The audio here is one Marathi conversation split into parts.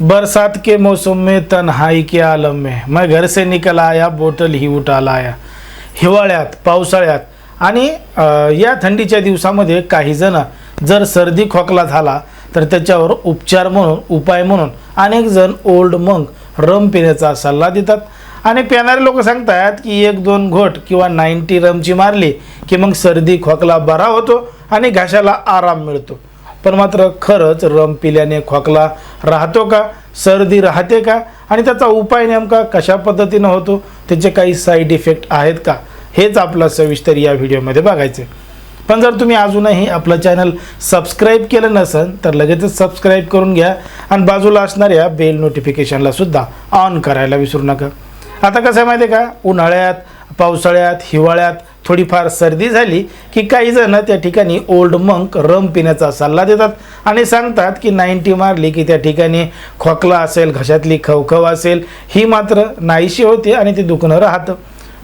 बरसात के मौसम में तन्हाई के आलम में। मैं घर से निकल आया बोटल ही उठा लाया। हिवाळ्यात पावसाळ्यात आणि या थंडीच्या दिवसामध्ये काहीजण जर सर्दी खोकला झाला तर त्याच्यावर उपचार म्हणून उपाय म्हणून अनेक जण ओल्ड मंक रम पिण्याचा सल्ला देतात. आणि पिणारे लोक सांगतात की एक दोन घोट किंवा नाईन्टी रमची मारली की मग सर्दी खोकला बरा होतो आणि घाशाला आराम मिळतो. पण मात्र खरंच रम पिल्याने खोकला राहतो का? सर्दी राहते का? आणि त्याचा उपाय नेमका कशा पद्धतीनं होतो? त्याचे काही साईड इफेक्ट आहेत का? हेच आपलं सविस्तर या व्हिडिओमध्ये बघायचं आहे. पण जर तुम्ही अजूनही आपलं चॅनल सबस्क्राईब केलं नसेल तर लगेचच सबस्क्राईब करून घ्या आणि बाजूला असणाऱ्या बेल नोटिफिकेशनला सुद्धा ऑन करायला विसरू नका. आता कसं आहे माहिती आहे का? उन्हाळ्यात पावसाळ्यात हिवाळ्यात थोडीफार सर्दी झाली की काही जण त्या ठिकाणी ओल्ड मंक रम पिण्याचा सल्ला देतात आणि सांगतात की नाईन्टी मारली की त्या ठिकाणी खोकला असेल घशातली खवखव असेल ही मात्र नाहीशी होते आणि ते दुखणं राहतं.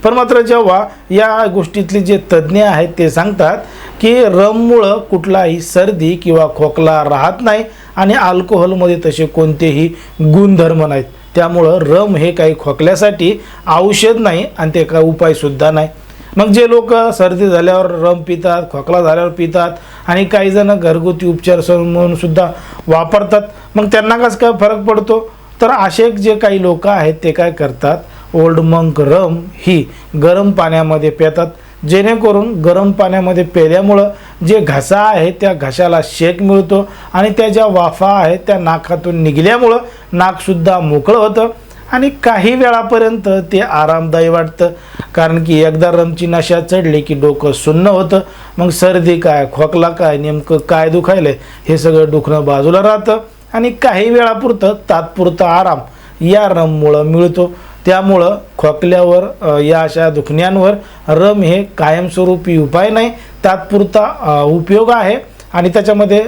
पण मात्र जेव्हा या गोष्टीतले जे तज्ज्ञ आहेत ते सांगतात की रममुळं कुठलाही सर्दी किंवा खोकला राहत नाही आणि अल्कोहोलमध्ये तसे कोणतेही गुणधर्म नाहीत. त्यामुळं रम हे काही खोकल्यासाठी औषध नाही आणि ते काही उपायसुद्धा नाही. मग जे लोक सर्दी झाल्यावर रम पितात खोकला झाल्यावर पितात आणि काही जण घरगुती उपचार म्हणून सुद्धा वापरतात मग त्यांना कसं काय फरक पडतो? तर असे जे काही लोक आहेत ते काय करतात? ओल्ड मंक रम ही गरम पाण्यामध्ये पितात. जेणेकरून गरम पाण्यामध्ये पेल्यामुळं जे घसा आहे त्या घशाला शेक मिळतो आणि त्या ज्या वाफा आहेत त्या नाकातून निघल्यामुळं नाकसुद्धा मोकळं होतं. आणि काही वेळापर्यंत ते आरामदायी वाटतं. कारण की एकदा रमची नशा चढली की डोकं सुन्न होतं. मग सर्दी काय खोकला काय नेमकं काय दुखायलं हे सगळं दुखणं बाजूला राहतं. आणि काही वेळापुरतं तात्पुरता आराम या रममुळं मिळतो. त्यामुळं खोकल्यावर या अशा दुखण्यांवर रम हे कायमस्वरूपी उपाय नाही. तात्पुरता उपयोग आहे. आणि त्याच्यामध्ये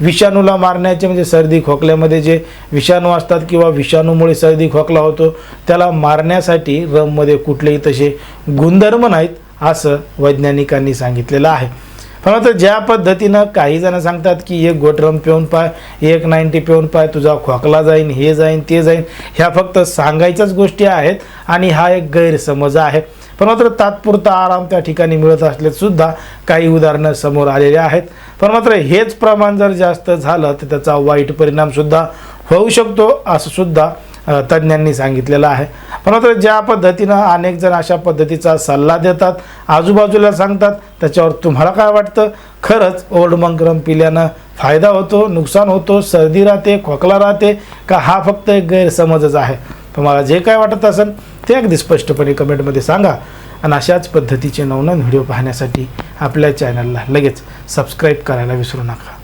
विषाणूला मारण्याचे म्हणजे सर्दी खोकल्यामध्ये जे विषाणू असतात किंवा विषाणूमुळे सर्दी खोकला होतो त्याला मारण्यासाठी रममध्ये कुठलेही तसे गुणधर्म नाहीत असं वैज्ञानिकांनी सांगितलेलं आहे. पण आता ज्या पद्धतीनं काही जण सांगतात की एक गोटरम पिऊन पाय एक नाईन्टी पिऊन पाय तुझा खोकला जाईन हे जाईन ते जाईन ह्या फक्त सांगायच्याच गोष्टी आहेत आणि हा एक गैरसमज आहे. पण मात्र तात्पुरता आराम त्या ठिकाणी मिळत असले सुद्धा काही उदाहरणं समोर आलेले आहेत. पण मात्र हेच प्रमाण जर जास्त झालं तर त्याचा वाईट परिणाम सुद्धा होऊ शकतो असं सुद्धा तज्ज्ञांनी सांगितलेलं आहे. पण मात्र ज्या पद्धतीनं अनेक जण अशा पद्धतीचा सल्ला देतात आजूबाजूला सांगतात त्याच्यावर तुम्हाला काय वाटतं? खरंच ओल्ड मंकरम पिल्यानं फायदा होतो नुकसान होतो सर्दी राहते खोकला राहते का हा फक्त एक गैरसमजच आहे? तुम्हाला जे काय वाटत असेल ते अगदी स्पष्टपणे कमेंटमध्ये सांगा. आणि अशाच पद्धतीचे नवनवीन व्हिडिओ पाहण्यासाठी आपल्या चॅनलला लगेच सबस्क्राईब करायला विसरू नका.